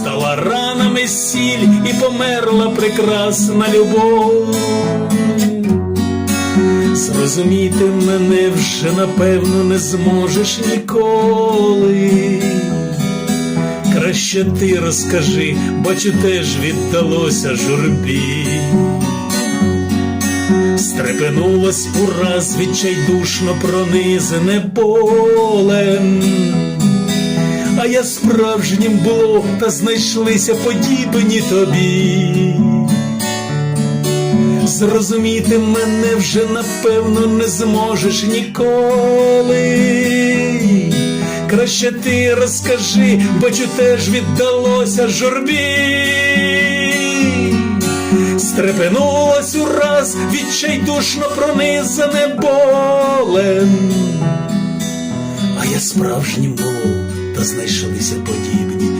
стала ранами сіль і померла прекрасна любов. Зрозуміти мене вже напевно не зможеш ніколи. Краще ти розкажи, бачу, теж віддалося журбі. Стрепенулось ураз відчайдушно пронизане болем. Справжнім було, та знайшлися подібні тобі. Зрозуміти мене вже напевно не зможеш ніколи. Краще ти розкажи, бачу, теж віддалося журбі. Стрепенулось ураз, відчайдушно пронизане болем. А я справжнім був, та знайшлися подібні.